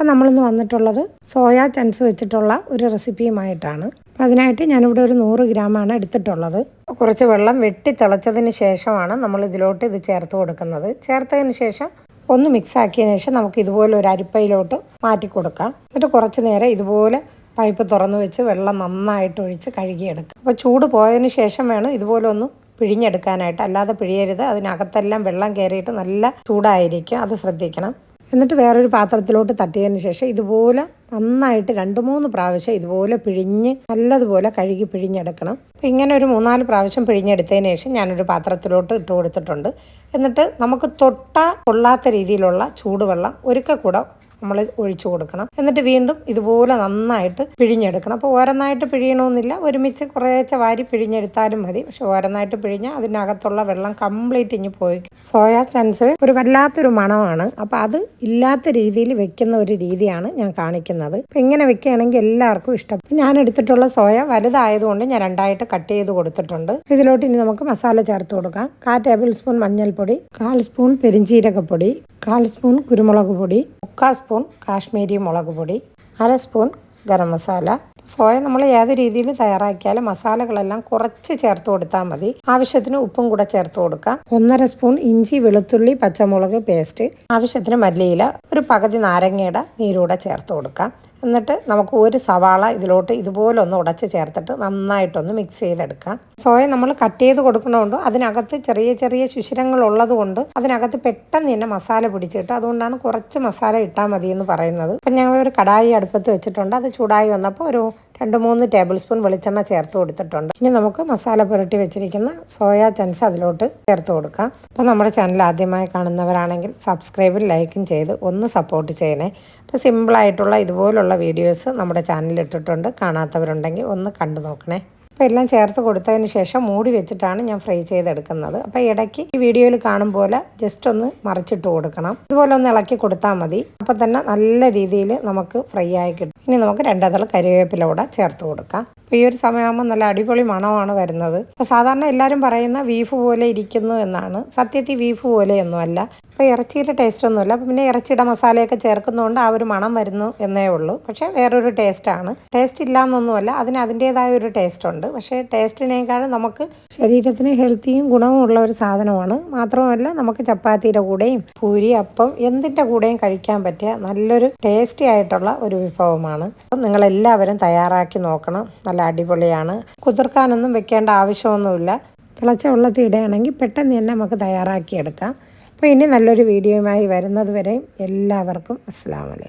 അപ്പം നമ്മളിന്ന് വന്നിട്ടുള്ളത് സോയാ ചൻസ് വെച്ചിട്ടുള്ള ഒരു റെസിപ്പിയുമായിട്ടാണ്. അപ്പം അതിനായിട്ട് ഞാനിവിടെ ഒരു നൂറ് ഗ്രാമാണ് എടുത്തിട്ടുള്ളത്. കുറച്ച് വെള്ളം വെട്ടി തിളച്ചതിന് ശേഷമാണ് നമ്മൾ ഇതിലോട്ട് ഇത് ചേർത്ത് കൊടുക്കുന്നത്. ചേർത്തതിന് ശേഷം ഒന്ന് മിക്സ് ആക്കിയതിന് ശേഷം നമുക്ക് ഇതുപോലെ ഒരു അരിപ്പയിലോട്ട് മാറ്റി കൊടുക്കാം. എന്നിട്ട് കുറച്ച് നേരം ഇതുപോലെ പൈപ്പ് തുറന്നു വെച്ച് വെള്ളം നന്നായിട്ട് ഒഴിച്ച് കഴുകിയെടുക്കുക അപ്പോൾ ചൂട് പോയതിന് ശേഷം വേണം ഇതുപോലെ ഒന്ന് പിഴിഞ്ഞെടുക്കാനായിട്ട്. അല്ലാതെ പിഴിയരുത്. അതിനകത്തെല്ലാം വെള്ളം കയറിയിട്ട് നല്ല ചൂടായിരിക്കും. അത് ശ്രദ്ധിക്കണം. എന്നിട്ട് വേറൊരു പാത്രത്തിലോട്ട് തട്ടിയതിന് ശേഷം ഇതുപോലെ നന്നായിട്ട് രണ്ട് മൂന്ന് പ്രാവശ്യം ഇതുപോലെ പിഴിഞ്ഞ് നല്ലതുപോലെ കഴുകി പിഴിഞ്ഞെടുക്കണം. അപ്പം ഇങ്ങനെ ഒരു മൂന്നാൽ പ്രാവശ്യം പിഴിഞ്ഞെടുത്തതിന് ശേഷം ഞാനൊരു പാത്രത്തിലോട്ട് ഇട്ട് കൊടുത്തിട്ടുണ്ട്. എന്നിട്ട് നമുക്ക് തൊട്ട കൊള്ളാത്ത രീതിയിലുള്ള ചൂടുവെള്ളം ഒരിക്കൽ കൂടെ നമ്മൾ ഒഴിച്ചു കൊടുക്കണം. എന്നിട്ട് വീണ്ടും ഇതുപോലെ നന്നായിട്ട് പിഴിഞ്ഞെടുക്കണം. അപ്പോൾ ഓരോന്നായിട്ട് പിഴിയണമെന്നില്ല ഒരുമിച്ച് കുറേശ്ശെ വാരി പിഴിഞ്ഞെടുത്താലും മതി. പക്ഷെ ഓരോന്നായിട്ട് പിഴിഞ്ഞാൽ അതിനകത്തുള്ള വെള്ളം കംപ്ലീറ്റ് ഇഞ്ഞ് പോയി. സോയാ ചൻസ് ഒരു വല്ലാത്തൊരു മണമാണ്. അപ്പോൾ അത് ഇല്ലാത്ത രീതിയിൽ വെക്കുന്ന ഒരു രീതിയാണ് ഞാൻ കാണിക്കുന്നത്. അപ്പം ഇങ്ങനെ വെക്കുകയാണെങ്കിൽ എല്ലാവർക്കും ഇഷ്ടം. ഞാൻ എടുത്തിട്ടുള്ള സോയ വലുതായതുകൊണ്ട് ഞാൻ രണ്ടായിട്ട് കട്ട് ചെയ്ത് കൊടുത്തിട്ടുണ്ട്. ഇതിലോട്ട് ഇനി നമുക്ക് മസാല ചേർത്ത് കൊടുക്കാം. കാ ടേബിൾ സ്പൂൺ മഞ്ഞൾപ്പൊടി കാൽ സ്പൂൺ പെരിഞ്ചീരകപ്പൊടി കാൽ സ്പൂൺ കുരുമുളക് പൊടി മുക്കാൽ സ്പൂൺ കാശ്മീരി മുളക് പൊടി അര സ്പൂൺ ഗരം മസാല സോയ നമ്മൾ ഏത് രീതിയിൽ തയ്യാറാക്കിയാലും മസാലകളെല്ലാം കുറച്ച് ചേർത്ത് കൊടുത്താൽ മതി. ആവശ്യത്തിന് ഉപ്പും കൂടെ ചേർത്ത് കൊടുക്കാം. ഒന്നര സ്പൂൺ ഇഞ്ചി വെളുത്തുള്ളി പച്ചമുളക് പേസ്റ്റ് ആവശ്യത്തിന് മല്ലിയില ഒരു പകുതി നാരങ്ങയുടെ നീരൂടെ ചേർത്ത് കൊടുക്കാം. എന്നിട്ട് നമുക്ക് ഒരു സവാള ഇതിലോട്ട് ഇതുപോലെ ഒന്ന് ഉടച്ച് ചേർത്തിട്ട് നന്നായിട്ടൊന്ന് മിക്സ് ചെയ്തെടുക്കാം. സോയ നമ്മൾ കട്ട് ചെയ്ത് കൊടുക്കണമുണ്ട് അതിനകത്ത് ചെറിയ ചെറിയ ശുശിരങ്ങൾ ഉള്ളത് കൊണ്ട് അതിനകത്ത് പെട്ടെന്ന് തന്നെ മസാല പിടിച്ചിട്ട് അതുകൊണ്ടാണ് കുറച്ച് മസാല ഇട്ടാൽ മതി എന്ന് പറയുന്നത്. അപ്പം ഞങ്ങൾ ഒരു കടായി അടുപ്പത്ത് വെച്ചിട്ടുണ്ട്. അത് ചൂടായി വന്നപ്പോൾ ഒരു രണ്ട് മൂന്ന് ടേബിൾ സ്പൂൺ വെളിച്ചെണ്ണ ചേർത്ത് കൊടുത്തിട്ടുണ്ട്. ഇനി നമുക്ക് മസാല പുരട്ടി വെച്ചിരിക്കുന്ന സോയാ ചൻസ് അതിലോട്ട് ചേർത്ത് കൊടുക്കാം. അപ്പോൾ നമ്മുടെ ചാനൽ ആദ്യമായി കാണുന്നവരാണെങ്കിൽ സബ്സ്ക്രൈബും ലൈക്കും ചെയ്ത് ഒന്ന് സപ്പോർട്ട് ചെയ്യണേ. അപ്പോൾ സിമ്പിളായിട്ടുള്ള ഇതുപോലുള്ള വീഡിയോസ് നമ്മുടെ ചാനലിൽ ഇട്ടിട്ടുണ്ട്. കാണാത്തവരുണ്ടെങ്കിൽ ഒന്ന് കണ്ടു നോക്കണേ. അപ്പോൾ എല്ലാം ചേർത്ത് കൊടുത്തതിന് ശേഷം മൂടി വെച്ചിട്ടാണ് ഞാൻ ഫ്രൈ ചെയ്തെടുക്കുന്നത്. അപ്പോൾ ഇടയ്ക്ക് ഈ വീഡിയോയിൽ കാണും പോലെ ജസ്റ്റ് ഒന്ന് മറിച്ചിട്ട് കൊടുക്കണം. ഇതുപോലെ ഒന്ന് ഇളക്കി കൊടുത്താൽ മതി. അപ്പോൾ തന്നെ നല്ല രീതിയിൽ നമുക്ക് ഫ്രൈ ആയി കിട്ടും. ഇനി നമുക്ക് രണ്ടാമത്തെ കറിവേപ്പില കൂടെ ചേർത്ത് കൊടുക്കാം. അപ്പോൾ ഈ ഒരു സമയമാകുമ്പോൾ നല്ല അടിപൊളി മണമാണ് വരുന്നത്. അപ്പോൾ സാധാരണ എല്ലാവരും പറയുന്ന ബീഫ് പോലെ ഇരിക്കുന്നു എന്നാണ്. സത്യത്തിൽ ബീഫ് പോലെയൊന്നുമല്ല. അപ്പോൾ ടേസ്റ്റ് ഒന്നുമില്ല. അപ്പം പിന്നെ ഇറച്ചിയുടെ മസാലയൊക്കെ ചേർക്കുന്നതുകൊണ്ട് ആ ഒരു മണം വരുന്നു എന്നേ ഉള്ളൂ. പക്ഷേ വേറൊരു ടേസ്റ്റാണ് ടേസ്റ്റ് ഇല്ല എന്നൊന്നുമല്ല അതിന് അതിന്റേതായ ഒരു ടേസ്റ്റ് ഉണ്ട്. പക്ഷേ ടേസ്റ്റിനേക്കാളും നമുക്ക് ശരീരത്തിന് ഹെൽത്തിയും ഗുണവുമുള്ള ഒരു സാധനമാണ്. മാത്രമല്ല നമുക്ക് ചപ്പാത്തിയുടെ കൂടെയും പൂരി അപ്പം എന്തിന്റെ കൂടെയും കഴിക്കാൻ പറ്റിയ നല്ലൊരു ടേസ്റ്റി ആയിട്ടുള്ള ഒരു വിഭവമാണ്. അപ്പം നിങ്ങളെല്ലാവരും തയ്യാറാക്കി നോക്കണം. നല്ല അടിപൊളിയാണ്. കുതിർക്കാനൊന്നും വെക്കേണ്ട ആവശ്യമൊന്നുമില്ല. തിളച്ച വെള്ളത്തിൽ ഇടുകയാണെങ്കിൽ പെട്ടെന്ന് തന്നെ നമുക്ക് തയ്യാറാക്കിയെടുക്കാം. അപ്പോൾ ഇനി നല്ലൊരു വീഡിയോയുമായി വരുന്നത് വരെയും എല്ലാവർക്കും അസ്സാം വലൈക്കും